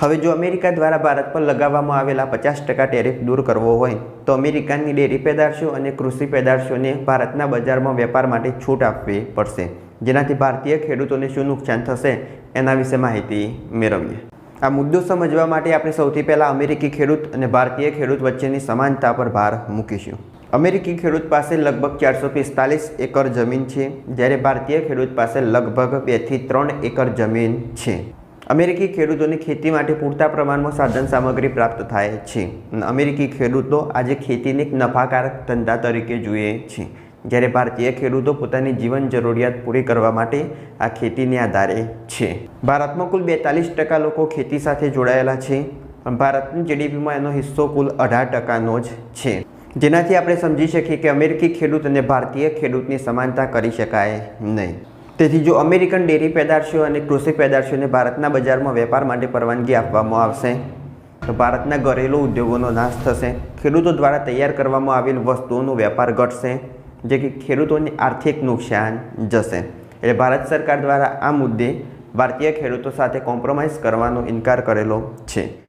હવે જો અમેરિકા દ્વારા ભારત પર લગાવવામાં આવેલા પચાસ ટકા ટેરિફ દૂર કરવો હોય, તો અમેરિકાની ડેરી પેદાશો અને કૃષિ પેદાશોને ભારતના બજારમાં વેપાર માટે છૂટ આપવી પડશે. જેનાથી ભારતીય ખેડૂતોને શું નુકસાન થશે, એના વિશે માહિતી મેળવીએ. આ મુદ્દો સમજવા માટે આપણે સૌથી પહેલાં અમેરિકી ખેડૂત અને ભારતીય ખેડૂત વચ્ચેની સમાનતા પર ભાર મૂકીશું. અમેરિકી ખેડૂત પાસે લગભગ ચારસો પિસ્તાલીસ એકર જમીન છે, જ્યારે ભારતીય ખેડૂત પાસે લગભગ બેથી ત્રણ એકર જમીન છે. અમેરિકી ખેડૂતોને ખેતી માટે પૂરતા પ્રમાણમાં સાધન સામગ્રી પ્રાપ્ત થાય છે. અમેરિકી ખેડૂતો આજે ખેતીને એક નફાકારક ધંધા તરીકે જુએ છે. જ્યારે ભારતીય ખેડૂતો પોતાની જીવન જરૂરિયાત પૂરી કરવા માટે આ ખેતીને આધારે છે. ભારતમાં કુલ બેતાલીસ ટકા લોકો ખેતી સાથે જોડાયેલા છે. ભારતની જીડીપીમાં એનો હિસ્સો કુલ અઢાર ટકાનો જ છે. જેનાથી આપણે સમજી શકીએ કે અમેરિકી ખેડૂત અને ભારતીય ખેડૂતની સમાનતા કરી શકાય નહીં. તેથી જો અમેરિકન ડેરી પેદાશો અને કૃષિ પેદાશોને ભારતના બજારમાં વેપાર માટે પરવાનગી આપવામાં આવશે, તો ભારતના ઘરેલું ઉદ્યોગોનો નાશ થશે. ખેડૂતો દ્વારા તૈયાર કરવામાં આવેલ વસ્તુઓનો વેપાર ઘટશે, જે કે ખેડૂતોને આર્થિક નુકસાન જશે. એટલે ભારત સરકાર દ્વારા આ મુદ્દે ભારતીય ખેડૂતો સાથે કોમ્પ્રોમાઇઝ કરવાનો ઇનકાર કરેલો છે.